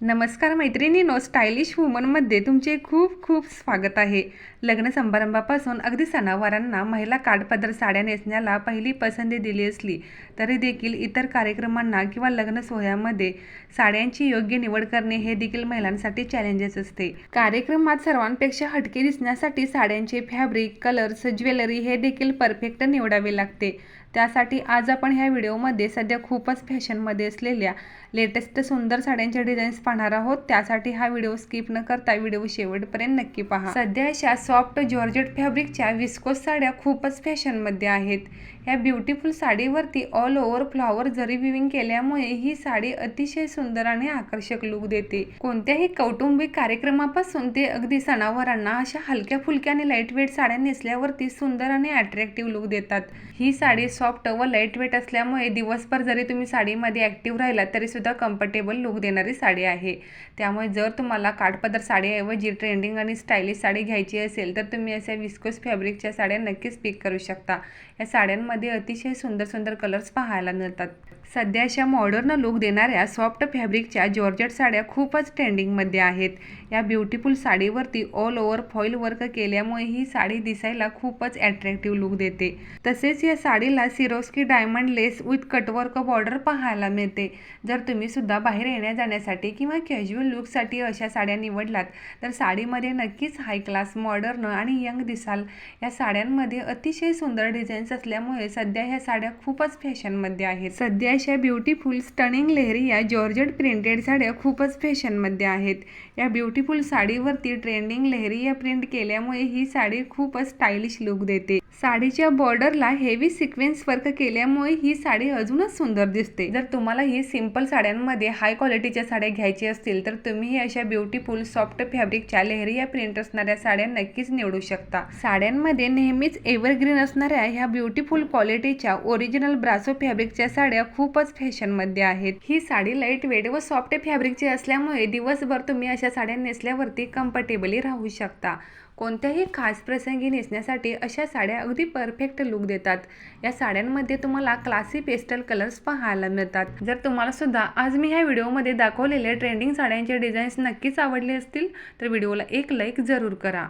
नमस्कार मैत्रिणीनो स्टायलिश वुमनमध्ये तुमचे खूप खूप स्वागत आहे. लग्न समारंभापासून अगदी सणावारांना महिला काठपदर साड्या नेसण्याला पहिली पसंती दिली असली तरी देखील इतर कार्यक्रमांना किंवा लग्न सोहळ्यामध्ये साड्यांची योग्य निवड करणे हे देखील महिलांसाठी चॅलेंजेस असते. कार्यक्रमात सर्वांपेक्षा हटके दिसण्यासाठी साड्यांचे फॅब्रिक कलर्स ज्वेलरी हे देखील परफेक्ट निवडावे लागते. त्यासाठी आज आपण ह्या व्हिडिओमध्ये सध्या खूपच फॅशनमध्ये असलेल्या लेटेस्ट सुंदर साड्यांचे डिझाईन्स पाहणार आहोत. त्यासाठी हा व्हिडिओ स्किप न करता व्हिडिओ शेवटपर्यंत नक्की पहा. सध्या अशा सॉफ्ट जॉर्जेट फॅब्रिकच्या विस्कोस साड्या खूपच फॅशनमध्ये आहेत. या beautiful साडीवरती all over flower zari weaving केल्यामुळे ही साडी अतिशय सुंदर आणि आकर्षक लुक देते. कोणत्याही कौटुंबिक कार्यक्रमापासून ते अगदी सणावारांना अशा हलक्या फुलक्या आणि लाइट वेट साड्या नेसल्यावरती सुंदर आणि अट्रॅक्टिव्ह लुक देतात. ही साडी सॉफ्ट व लाइट वेट असल्यामुळे दिवसभर जरी तुम्ही साडीमध्ये ॲक्टिव्ह राहिला तरी सुद्धा कम्फर्टेबल लुक देणारी साडी आहे. त्यामुळे जर तुम्हाला काठपदर साडीऐवजी ट्रेंडिंग आणि स्टायलिश साडी घ्यायची असेल तर तुम्ही अशा विस्कोस फॅब्रिकच्या साड्या नक्कीच पिक करू शकता. या साड्यांमध्ये अतिशय सुंदर सुंदर कलर्स पाहायला मिळतात. सध्या अशा मॉडर्न लुक देणाऱ्या सॉफ्ट फॅब्रिकच्या जॉर्जेट साड्या खूपच ट्रेंडिंगमध्ये आहेत. या ब्युटिफुल साडीवरती ऑल ओव्हर फॉईल वर्क केल्यामुळे ही साडी दिसायला खूपच अट्रॅक्टिव्ह लुक देते. तसेच या साडीला Swarovski diamond lace with cutwork border पाहायला मिळते. जर तुम्ही सुद्धा बाहेर येण्या जाण्यासाठी किंवा किंवा कॅज्युअल लुकसाठी अशा साड्या निवडलात तर साडीमध्ये नक्कीच हाय क्लास मॉडर्न आणि यंग दिसाल. या साड्यांमध्ये अतिशय सुंदर डिझाईन्स असल्यामुळे सध्या ह्या साड्या खूपच फॅशनमध्ये आहेत. सध्या अशा ब्युटिफुल स्टनिंग लेहरी या जॉर्जेट प्रिंटेड साड्या खूपच फॅशनमध्ये आहेत. या ब्युटिफुल साडीवरती ट्रेंडिंग लेहरी या प्रिंट केल्यामुळे ही साडी खूपच स्टायलिश लुक देते. साडीच्या बॉर्डरला हेवी सिक्वेन्स वर्क केल्यामुळे ही साडी अजूनच सुंदर दिसते. जर तुम्हाला ही सिंपल साड्यांमध्ये हाय क्वालिटीच्या साड्या घ्यायच्या घ्यायची असतील तर तुम्हीही अशा ब्युटीफुल सॉफ्ट फॅब्रिकच्या लेहरी या प्रिंट असणाऱ्या साड्या नक्कीच निवडू शकता. साड्यांमध्ये नेहमीच एव्हरग्रीन असणाऱ्या ह्या ब्युटीफुल क्वालिटीच्या ओरिजिनल ब्रासो फॅब्रिकच्या साड्या खूपच फॅशनमध्ये आहेत. ही साडी लाइट वेट व सॉफ्ट फॅब्रिकची असल्यामुळे दिवसभर तुम्ही अशा साड्या नेसल्यावरती कम्फर्टेबली राहू शकता. कोणत्याही खास प्रसंगी नेसण्यासाठी अशा साड्या अगदी परफेक्ट लुक देतात. या साड्यांमध्ये तुम्हाला क्लासी पेस्टल कलर्स पाहायला मिळतात. जर तुम्हाला सुद्धा आज मी ह्या व्हिडिओमध्ये दाखवलेले ट्रेंडिंग साड्यांचे डिझाईन्स नक्कीच आवडले असतील तर व्हिडिओला एक लाईक जरूर करा.